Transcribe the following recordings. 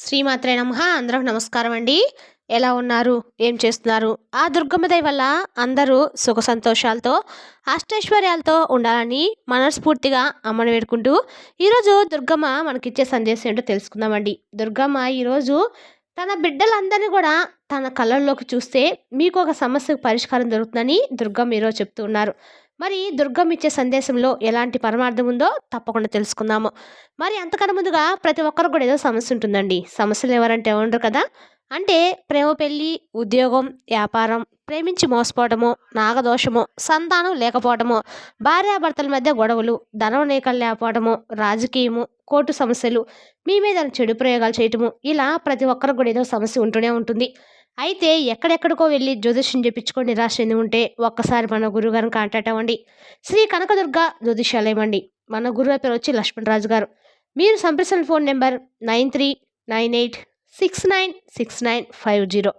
శ్రీమాత్రే నమ. అందరికి నమస్కారం అండి. ఎలా ఉన్నారు? ఏం చేస్తున్నారు? ఆ దుర్గమ్మ దయ వల్ల అందరూ సుఖ సంతోషాలతో అష్టైశ్వర్యాలతో ఉండాలని మనస్ఫూర్తిగా అమ్మను వేడుకుంటూ ఈరోజు దుర్గమ్మ మనకిచ్చే సందేశం ఏంటో తెలుసుకుందామండి. దుర్గమ్మ ఈరోజు తన బిడ్డలందరినీ కూడా తన కళ్ళల్లోకి చూస్తే మీకు ఒక సమస్యకు పరిష్కారం దొరుకుతుందని దుర్గమ్మ ఈరోజు చెప్తూ ఉన్నారు. మరి దుర్గం ఇచ్చే సందేశంలో ఎలాంటి పరమార్థం ఉందో తప్పకుండా తెలుసుకుందాము. మరి అంతకన్నా ముందుగా ప్రతి ఒక్కరు కూడా ఏదో సమస్య ఉంటుందండి. సమస్యలు ఎవరంటే ఉండరు కదా? అంటే ప్రేమ పెళ్ళి ఉద్యోగం వ్యాపారం ప్రేమించి మోసపోవడము నాగదోషము సంతానం లేకపోవడము భార్యాభర్తల మధ్య గొడవలు ధనం నేకలు లేకపోవడము రాజకీయము కోర్టు సమస్యలు మీ మీద చెడు ప్రయోగాలు చేయటము ఇలా ప్రతి ఒక్కరికి కూడా ఏదో సమస్య ఉంటూనే ఉంటుంది. అయితే ఎక్కడెక్కడికో వెళ్ళి జ్యోతిష్యం చెప్పించుకొని నిరాశ చెంది ఉంటే ఒక్కసారి మన గురుగారిని కాంటాక్ట్ అవ్వండి. శ్రీ కనకదుర్గ జ్యోతిష్యాలయం అండి మన గురువు పేరు వచ్చి లక్ష్మణరాజు గారు. మీరు సంప్రదించిన phone number nine three nine eight six nine six nine five zero.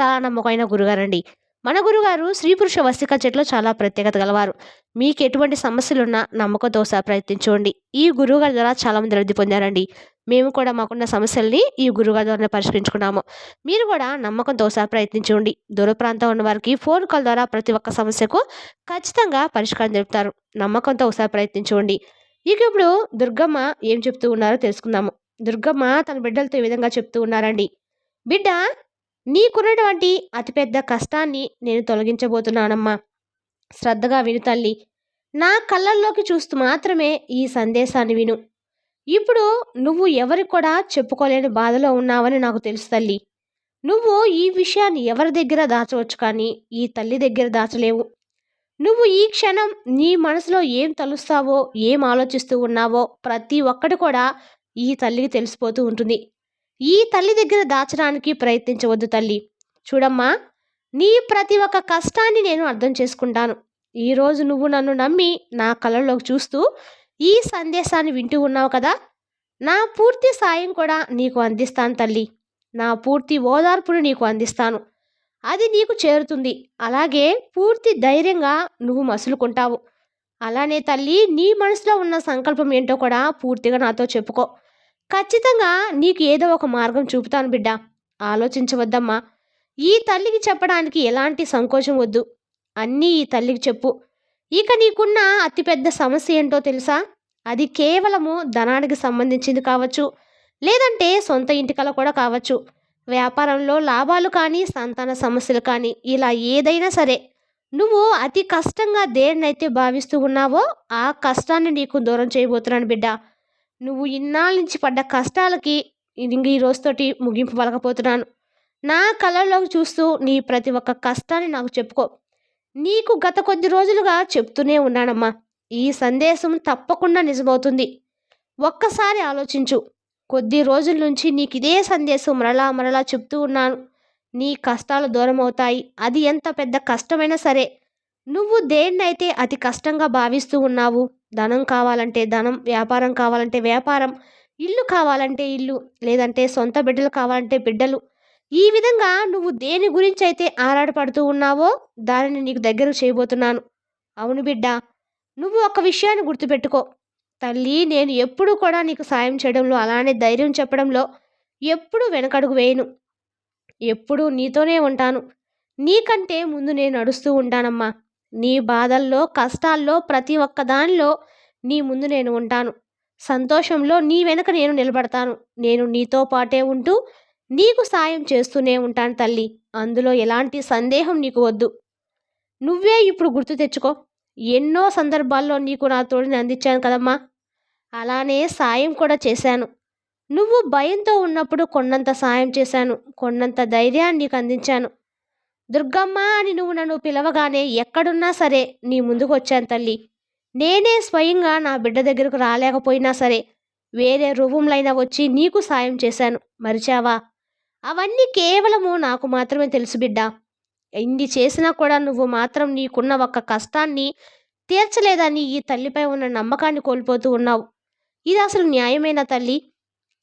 చాలా నమ్మకమైన గురుగారండి. మన గురుగారు స్త్రీ పురుష వస్తిక చెట్లో చాలా ప్రత్యేకత గలవారు. మీకు ఎటువంటి సమస్యలున్నా నమ్మకంతో సహా ప్రయత్నించండి. ఈ గురువుగారి ద్వారా చాలామంది లబ్ధి పొందారండి. మేము కూడా మాకున్న సమస్యల్ని ఈ గురుగారి ద్వారా పరిష్కరించుకున్నాము. మీరు కూడా నమ్మకంతో ఒకసారి ప్రయత్నించండి దూర ప్రాంతం ఉన్న వారికి ఫోన్ కాల్ ద్వారా ప్రతి ఒక్క సమస్యకు ఖచ్చితంగా పరిష్కారం తెలుపుతారు నమ్మకంతో ఒకసారి ప్రయత్నించండి ఇక ఇప్పుడు దుర్గమ్మ ఏం చెప్తూ ఉన్నారో తెలుసుకుందాము. దుర్గమ్మ తన బిడ్డలతో ఈ విధంగా చెప్తూ ఉన్నారండి. బిడ్డ నీకున్నటువంటి అతిపెద్ద కష్టాన్ని నేను తొలగించబోతున్నానమ్మా. శ్రద్ధగా విను తల్లి. నా కళ్ళల్లోకి చూస్తూ మాత్రమే ఈ సందేశాన్ని విను. ఇప్పుడు నువ్వు ఎవరికి కూడా చెప్పుకోలేని బాధలో ఉన్నావని నాకు తెలుసు తల్లి. నువ్వు ఈ విషయాన్ని ఎవరి దగ్గర దాచవచ్చు కానీ ఈ తల్లి దగ్గర దాచలేవు. నువ్వు ఈ క్షణం నీ మనసులో ఏం తలుస్తావో ఏం ఆలోచిస్తూ ఉన్నావో ప్రతి ఒక్కటి కూడా ఈ తల్లికి తెలిసిపోతూ ఉంటుంది. ఈ తల్లి దగ్గర దాచడానికి ప్రయత్నించవద్దు తల్లి. చూడమ్మా నీ ప్రతి ఒక్క కష్టాన్ని నేను అర్థం చేసుకుంటాను. ఈరోజు నువ్వు నన్ను నమ్మి నా కళ్ళలోకి చూస్తూ ఈ సందేశాన్ని వింటూ ఉన్నావు కదా? నా పూర్తి సాయం కూడా నీకు అందిస్తాను తల్లి. నా పూర్తి ఓదార్పును నీకు అందిస్తాను. అది నీకు చేరుతుంది. అలాగే పూర్తి ధైర్యంగా నువ్వు మసులుకుంటావు. అలానే తల్లి నీ మనసులో ఉన్న సంకల్పం ఏంటో కూడా పూర్తిగా నాతో చెప్పుకో. ఖచ్చితంగా నీకు ఏదో ఒక మార్గం చూపుతాను బిడ్డ. ఆలోచించవద్దమ్మా. ఈ తల్లికి చెప్పడానికి ఎలాంటి సంకోచం వద్దు. అన్నీ ఈ తల్లికి చెప్పు. ఇక నీకున్న అతిపెద్ద సమస్య ఏంటో తెలుసా? అది కేవలము ధనానికి సంబంధించింది కావచ్చు లేదంటే సొంత ఇంటికల కూడా కావచ్చు. వ్యాపారంలో లాభాలు కానీ సంతాన సమస్యలు కానీ ఇలా ఏదైనా సరే నువ్వు అతి కష్టంగా దేన్నైతే భావిస్తూ ఉన్నావో ఆ కష్టాన్ని నీకు దూరం చేయబోతున్నాను బిడ్డ. నువ్వు ఇన్నాళ్ళ నుంచి పడ్డ కష్టాలకి ఇంక ఈ రోజుతోటి ముగింపు పలకపోతున్నాను. నా కళ్ళల్లోకి చూస్తూ నీ ప్రతి ఒక్క కష్టాన్ని నాకు చెప్పుకో. నీకు గత కొద్ది రోజులుగా చెప్తూనే ఉన్నానమ్మా. ఈ సందేశం తప్పకుండా నిజమవుతుంది. ఒక్కసారి ఆలోచించు. కొద్ది రోజుల నుంచి నీకు ఇదే సందేశం మరలా మరలా చెప్తూ ఉన్నాను. నీ కష్టాలు దూరం అవుతాయి అది ఎంత పెద్ద కష్టమైనా సరే. నువ్వు దేన్నైతే అతి కష్టంగా భావిస్తూ ఉన్నావు? ధనం కావాలంటే ధనం వ్యాపారం కావాలంటే వ్యాపారం ఇల్లు కావాలంటే ఇల్లు లేదంటే సొంత బిడ్డలు కావాలంటే బిడ్డలు ఈ విధంగా నువ్వు దేని గురించి అయితే ఆరాటపడుతూ ఉన్నావో దానిని నీకు దగ్గర చేయబోతున్నాను. అవును బిడ్డ నువ్వు ఒక విషయాన్ని గుర్తుపెట్టుకో. తల్లి నేను ఎప్పుడూ కూడా నీకు సాయం చేయడంలో అలానే ధైర్యం చెప్పడంలో ఎప్పుడూ వెనకడుగు వేయను. ఎప్పుడూ నీతోనే ఉంటాను. నీకంటే ముందు నేను నడుస్తూ ఉంటానమ్మా. నీ బాధల్లో కష్టాల్లో ప్రతి ఒక్క దానిలో నీ ముందు నేను ఉంటాను. సంతోషంలో నీ వెనక నేను నిలబడతాను. నేను నీతో పాటే ఉంటూ నీకు సాయం చేస్తూనే ఉంటాను తల్లి. అందులో ఎలాంటి సందేహం నీకు వద్దు. నువ్వే ఇప్పుడు గుర్తు తెచ్చుకో. ఎన్నో సందర్భాల్లో నీకు నా తోడిని అందించాను కదమ్మా. అలానే సాయం కూడా చేశాను. నువ్వు భయంతో ఉన్నప్పుడు కొన్నంత సాయం చేశాను. కొన్నంత ధైర్యాన్ని నీకు అందించాను. దుర్గమ్మ అని నువ్వు నన్ను పిలవగానే ఎక్కడున్నా సరే నీ ముందుకు వచ్చాను తల్లి. నేనే స్వయంగా నా బిడ్డ దగ్గరకు రాలేకపోయినా సరే వేరే రూపంలైనా వచ్చి నీకు సాయం చేశాను. మరిచావా? అవన్నీ కేవలము నాకు మాత్రమే తెలుసు బిడ్డ. ఎన్ని చేసినా కూడా నువ్వు మాత్రం నీకున్న ఒక్క కష్టాన్ని తీర్చలేదని ఈ తల్లిపై ఉన్న నమ్మకాన్ని కోల్పోతూ ఉన్నావు. ఇది అసలు న్యాయమైన తల్లి?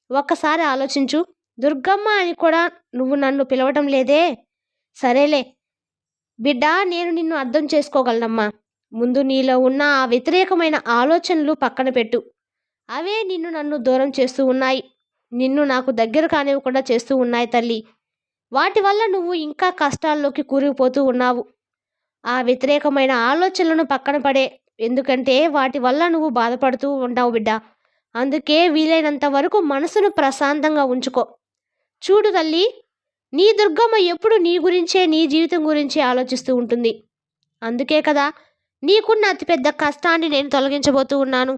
ఒక్కసారి ఆలోచించు. దుర్గమ్మ అని కూడా నువ్వు నన్ను పిలవటం లేదే? సరేలే. బిడ్డ నేను నిన్ను అర్థం చేసుకోగలనమ్మా. ముందు నీలో ఉన్న ఆ వ్యతిరేకమైన ఆలోచనలు పక్కన పెట్టు. అవే నిన్ను నన్ను దూరం చేస్తూ ఉన్నాయి. నిన్ను నాకు దగ్గర కానివ్వకుండా చేస్తూ ఉన్నాయి తల్లి. వాటి వల్ల నువ్వు ఇంకా కష్టాల్లోకి కూరుకుపోతూ ఉన్నావు. ఆ వ్యతిరేకమైన ఆలోచనలను పక్కన పడే ఎందుకంటే వాటి వల్ల నువ్వు బాధపడుతూ ఉంటావు బిడ్డ. అందుకే వీలైనంత వరకు మనసును ప్రశాంతంగా ఉంచుకో. చూడు తల్లి నీ దుర్గమ్మ ఎప్పుడు నీ గురించే నీ జీవితం గురించి ఆలోచిస్తూ ఉంటుంది. అందుకే కదా నీకున్న అతిపెద్ద కష్టాన్ని నేను తొలగించబోతూ ఉన్నాను.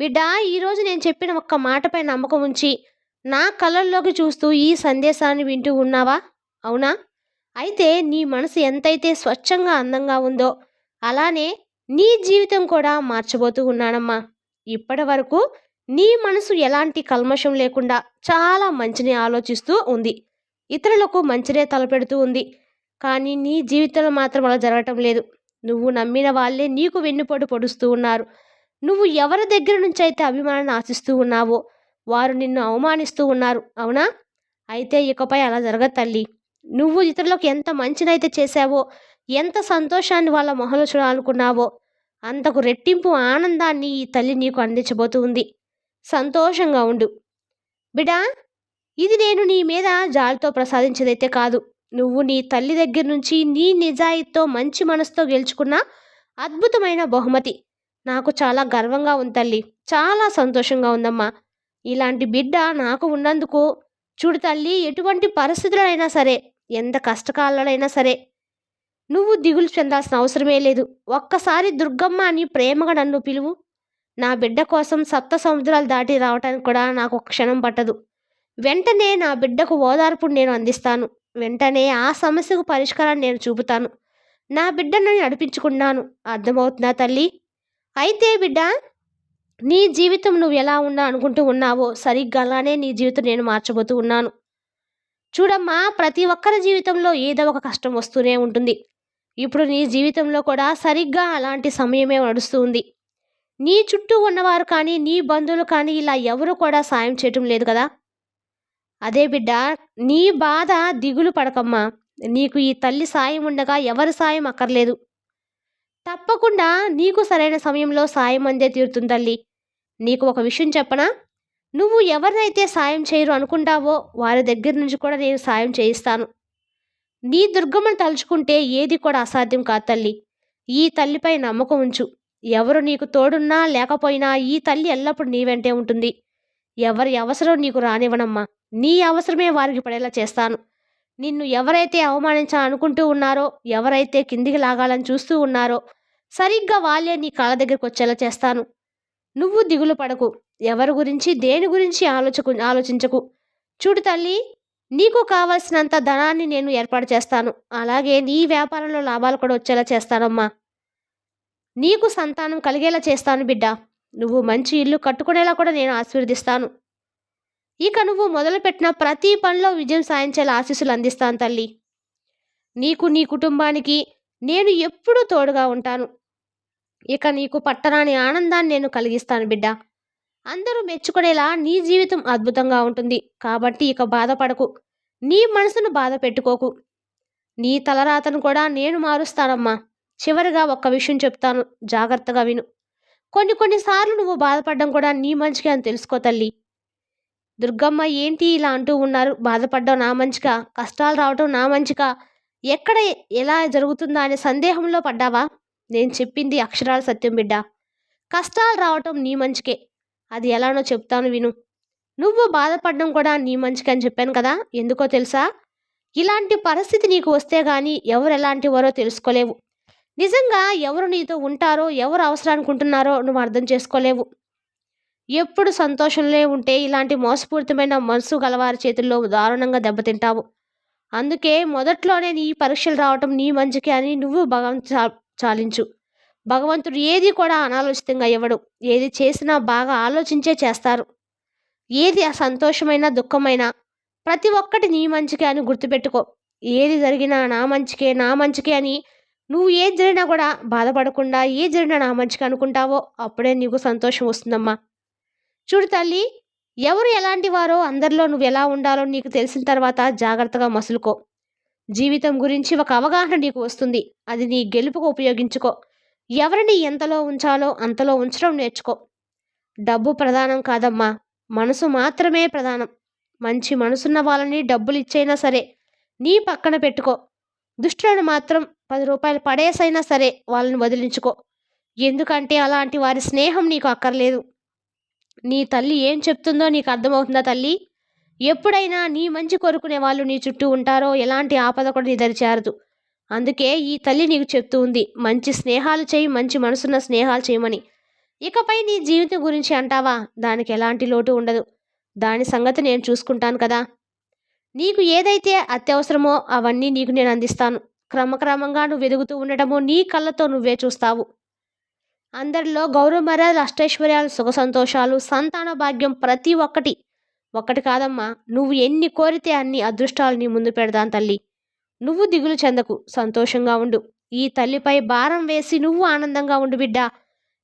బిడ్డ ఈరోజు నేను చెప్పిన ఒక్క మాటపై నమ్మకం ఉంచి నా కళ్ళల్లోకి చూస్తూ ఈ సందేశాన్ని వింటూ ఉన్నావా? అవునా? అయితే నీ మనసు ఎంతైతే స్వచ్ఛంగా అందంగా ఉందో అలానే నీ జీవితం కూడా మార్చబోతూ ఉన్నానమ్మా. ఇప్పటి వరకు నీ మనసు ఎలాంటి కల్మషం లేకుండా చాలా మంచిని ఆలోచిస్తూ ఉంది. ఇతరులకు మంచినే తలపెడుతూ ఉంది. కానీ నీ జీవితంలో మాత్రం అలా జరగటం లేదు. నువ్వు నమ్మిన వాళ్ళే నీకు వెన్నుపోటు పొడుస్తూ ఉన్నారు. నువ్వు ఎవరి దగ్గర నుంచి అయితే అభిమానాన్ని ఆశిస్తూ ఉన్నావో వారు నిన్ను అవమానిస్తూ ఉన్నారు అవునా? అయితే ఇకపై అలా జరగదు తల్లి. నువ్వు ఇతరులకు ఎంత మంచినైతే చేశావో ఎంత సంతోషాన్ని వాళ్ళ మొహలు చూడాలనుకున్నావో అంతకు రెట్టింపు ఆనందాన్ని ఈ తల్లి నీకు అందించబోతూ ఉంది. సంతోషంగా ఉండు. బిడా ఇది నేను నీ మీద జాలితో ప్రసాదించేదైతే కాదు. నువ్వు నీ తల్లి దగ్గర నుంచి నీ నిజాయితీతో మంచి మనసుతో గెలుచుకున్న అద్భుతమైన బహుమతి. నాకు చాలా గర్వంగా ఉంది తల్లి. చాలా సంతోషంగా ఉందమ్మా. ఇలాంటి బిడ్డ నాకు ఉన్నందుకు చూడు తల్లి ఎటువంటి పరిస్థితులైనా సరే ఎంత కష్టకాలైనా సరే నువ్వు దిగులు చెందాల్సిన అవసరమే లేదు. ఒక్కసారి దుర్గమ్మ అని ప్రేమగా నన్ను పిలువు. నా బిడ్డ కోసం సప్త సముద్రాలు దాటి రావడానికి కూడా నాకు క్షణం పట్టదు. వెంటనే నా బిడ్డకు ఓదార్పు నేను అందిస్తాను. వెంటనే ఆ సమస్యకు పరిష్కారాన్ని నేను చూపుతాను. నా బిడ్డను నడిపించుకున్నాను అర్థమవుతుందా తల్లి? అయితే బిడ్డ నీ జీవితం నువ్వు ఎలా ఉన్నా అనుకుంటూ ఉన్నావో సరిగ్గా అలానే నీ జీవితం నేను మార్చబోతూ ఉన్నాను. చూడమ్మా ప్రతి ఒక్కరి జీవితంలో ఏదో ఒక కష్టం వస్తూనే ఉంటుంది. ఇప్పుడు నీ జీవితంలో కూడా సరిగ్గా అలాంటి సమయమే నడుస్తూ ఉంది. నీ చుట్టూ ఉన్నవారు కానీ నీ బంధువులు కానీ ఇలా ఎవరు కూడా సాయం చేయటం లేదు కదా? అదే బిడ్డ నీ బాధ దిగులు పడకమ్మా. నీకు ఈ తల్లి సాయం ఉండగా ఎవరి సాయం అక్కర్లేదు. తప్పకుండా నీకు సరైన సమయంలో సాయం అందే తీరుతుంది తల్లి. నీకు ఒక విషయం చెప్పనా? నువ్వు ఎవరినైతే సాయం చేయరు అనుకుంటావో వారి దగ్గర నుంచి కూడా నేను సాయం చేయిస్తాను. నీ దుర్గమ్మను తలుచుకుంటే ఏది కూడా అసాధ్యం కాదు తల్లి. ఈ తల్లిపై నమ్మకం ఉంచు. ఎవరు నీకు తోడున్నా లేకపోయినా ఈ తల్లి ఎల్లప్పుడూ నీ వెంటే ఉంటుంది. ఎవరి అవసరం నీకు రానివ్వనమ్మా. నీ అవసరమే వారికి పడేలా చేస్తాను. నిన్ను ఎవరైతే అవమానించాలనుకుంటూ ఉన్నారో ఎవరైతే కిందికి లాగాలని చూస్తూ ఉన్నారో సరిగ్గా వాళ్ళే నీ కాళ్ళ దగ్గరకు వచ్చేలా చేస్తాను. నువ్వు దిగులు పడకు. ఎవరి గురించి దేని గురించి ఆలోచకు ఆలోచించకు. చూడు తల్లి నీకు కావలసినంత ధనాన్ని నేను ఏర్పాటు చేస్తాను. అలాగే నీ వ్యాపారంలో లాభాలు కూడా వచ్చేలా చేస్తానమ్మా. నీకు సంతానం కలిగేలా చేస్తాను బిడ్డ. నువ్వు మంచి ఇల్లు కట్టుకునేలా కూడా నేను ఆశీర్వదిస్తాను. ఇక నువ్వు మొదలుపెట్టిన ప్రతి పనిలో విజయం సాధించేలా ఆశీస్సులు అందిస్తాను తల్లి. నీకు నీ కుటుంబానికి నేను ఎప్పుడూ తోడుగా ఉంటాను. ఇక నీకు పట్టరాని ఆనందాన్ని నేను కలిగిస్తాను బిడ్డ. అందరూ మెచ్చుకునేలా నీ జీవితం అద్భుతంగా ఉంటుంది. కాబట్టి ఇక బాధపడకు. నీ మనసును బాధ పెట్టుకోకు. నీ తలరాతను కూడా నేను మారుస్తానమ్మా. చివరిగా ఒక్క విషయం చెప్తాను. జాగ్రత్తగా విను. కొన్ని కొన్నిసార్లు నువ్వు బాధపడడం కూడా నీ మంచిగా అని తెలుసుకో తల్లి. దుర్గమ్మ ఏంటి ఇలా అంటూ ఉన్నారు? బాధపడ్డం నా మంచిగా? కష్టాలు రావటం నా మంచిగా? ఎక్కడ ఎలా జరుగుతుందా? అనే సందేహంలో పడ్డావా? నేను చెప్పింది అక్షరాల సత్యం బిడ్డ. కష్టాలు రావటం నీ మంచికే. అది ఎలానో చెప్తాను విను. నువ్వు బాధపడడం కూడా నీ మంచికి అని చెప్పాను కదా? ఎందుకో తెలుసా? ఇలాంటి పరిస్థితి నీకు వస్తే కానీ ఎవరు ఎలాంటి వారో తెలుసుకోలేవు. నిజంగా ఎవరు నీతో ఉంటారో ఎవరు అవసరానికి ఉంటున్నారో నువ్వు అర్థం చేసుకోలేవు. ఎప్పుడు సంతోషంలో ఉంటే ఇలాంటి మోసపూరితమైన మనసు గలవారి చేతుల్లో దారుణంగా దెబ్బతింటావు. అందుకే మొదట్లోనే నీ పరీక్షలు రావటం నీ మంచికి అని నువ్వు భగవంతు చా- చాలించు. భగవంతుడు ఏది కూడా అనాలోచితంగా ఇవ్వడు. ఏది చేసినా బాగా ఆలోచించే చేస్తారు. ఏది ఆ దుఃఖమైనా ప్రతి ఒక్కటి నీ మంచికే అని గుర్తుపెట్టుకో. ఏది జరిగినా నా మంచికే నా మంచికే అని నువ్వు ఏది జరిగినా కూడా బాధపడకుండా ఏది జరిగినా నా మంచిగా అనుకుంటావో అప్పుడే నీకు సంతోషం వస్తుందమ్మా. చూడు తల్లి ఎవరు ఎలాంటి వారో అందరిలో నువ్వు ఎలా ఉండాలో నీకు తెలిసిన తర్వాత జాగ్రత్తగా మసులుకో. జీవితం గురించి ఒక అవగాహన నీకు వస్తుంది. అది నీ గెలుపుకు ఉపయోగించుకో. ఎవరిని ఎంతలో ఉంచాలో అంతలో ఉంచడం నేర్చుకో. డబ్బు ప్రధానం కాదమ్మా. మనసు మాత్రమే ప్రధానం. మంచి మనసున్న వాళ్ళని డబ్బులు ఇచ్చైనా సరే నీ పక్కన పెట్టుకో. దుష్టులను మాత్రం పది రూపాయలు పడేసైనా సరే వాళ్ళని వదిలించుకో. ఎందుకంటే అలాంటి వారి స్నేహం నీకు అక్కర్లేదు. నీ తల్లి ఏం చెప్తుందో నీకు అర్థమవుతుందా తల్లి? ఎప్పుడైనా నీ మంచి కోరుకునే వాళ్ళు నీ చుట్టూ ఉంటారో ఎలాంటి ఆపద కూడా నీ దరిచేరదు అందుకే ఈ తల్లి నీకు చెప్తూ ఉంది మంచి స్నేహాలు చేయి మంచి మనసున్న స్నేహాలు చేయమని. ఇకపై నీ జీవితం గురించి అంటావా? దానికి ఎలాంటి లోటు ఉండదు. దాని సంగతి నేను చూసుకుంటాను కదా. నీకు ఏదైతే అత్యవసరమో అవన్నీ నీకు నేను అందిస్తాను. క్రమక్రమంగా నువ్వు ఎదుగుతూ ఉండటము నీ కళ్ళతో నువ్వే చూస్తావు. అందరిలో గౌరవ మర్యాదలు అష్టైశ్వర్యాలు సుఖ సంతోషాలు సంతాన భాగ్యం ప్రతి ఒక్కటి. ఒక్కటి కాదమ్మా నువ్వు ఎన్ని కోరితే అన్ని అదృష్టాలు నీ ముందు పెడదాం తల్లి. నువ్వు దిగులు చెందకు సంతోషంగా ఉండు. ఈ తల్లిపై భారం వేసి నువ్వు ఆనందంగా ఉండు బిడ్డ.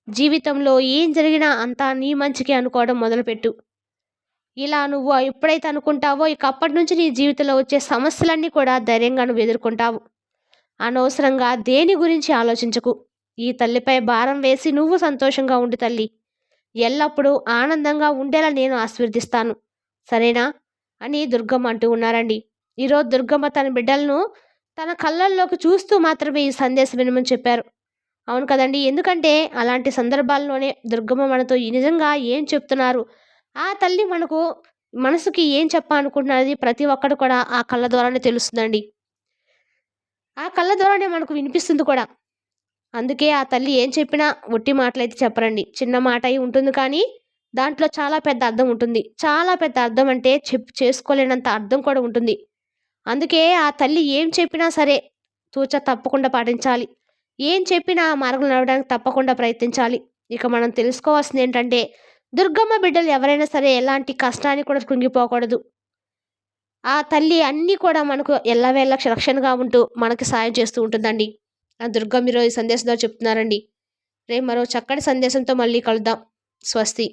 జీవితంలో ఏం జరిగినా అంతా నీ మంచికి అనుకోవడం మొదలుపెట్టు. ఇలా నువ్వు ఎప్పుడైతే అనుకుంటావో ఇక అప్పటి నుంచి నీ జీవితంలో వచ్చే సమస్యలన్నీ కూడా ధైర్యంగా నువ్వు ఎదుర్కొంటావు. అనవసరంగా దేని గురించి ఆలోచించకు. ఈ తల్లిపై భారం వేసి నువ్వు సంతోషంగా ఉండు తల్లి. ఎల్లప్పుడూ ఆనందంగా ఉండేలా నేను ఆశీర్వదిస్తాను. సరేనా? అని దుర్గమ్మ అంటూ ఉన్నారండి. ఈరోజు దుర్గమ్మ తన బిడ్డలను తన కళ్ళల్లోకి చూస్తూ మాత్రమే ఈ సందేశం వినమని చెప్పారు. అవును కదండి? ఎందుకంటే అలాంటి సందర్భాల్లోనే దుర్గమ్మ మనతో ఈ నిజంగా ఏం చెప్తున్నారు? ఆ తల్లి మనకు మనసుకి ఏం చెప్పాలనుకుంటున్నది ప్రతి ఒక్కరు కూడా ఆ కళ్ళ ద్వారానే తెలుస్తుందండి. ఆ కళ్ళ ద్వారానే మనకు వినిపిస్తుంది కూడా. అందుకే ఆ తల్లి ఏం చెప్పినా ఒట్టి మాటలైతే చెప్పరండి. చిన్న మాట అయి ఉంటుంది కానీ దాంట్లో చాలా పెద్ద అర్థం ఉంటుంది. చాలా పెద్ద అర్థం అంటే చెప్పు చేసుకోలేనంత అర్థం కూడా ఉంటుంది. అందుకే ఆ తల్లి ఏం చెప్పినా సరే తూచ తప్పకుండా పాటించాలి. ఏం చెప్పినా ఆ మార్గం నడవడానికి తప్పకుండా ప్రయత్నించాలి. ఇక మనం తెలుసుకోవాల్సింది ఏంటంటే దుర్గమ్మ బిడ్డలు ఎవరైనా సరే ఎలాంటి కష్టాన్ని కూడా కృంగిపోకూడదు. ఆ తల్లి అన్నీ కూడా మనకు ఎల్లవేళ రక్షణగా ఉంటూ మనకి సాయం చేస్తూ ఉంటుందండి. నా దుర్గ ఈరోజు ఈ సందేశంలో చెప్తున్నారండి. రేపు మరో చక్కటి సందేశంతో మళ్ళీ కలుద్దాం. స్వస్తి.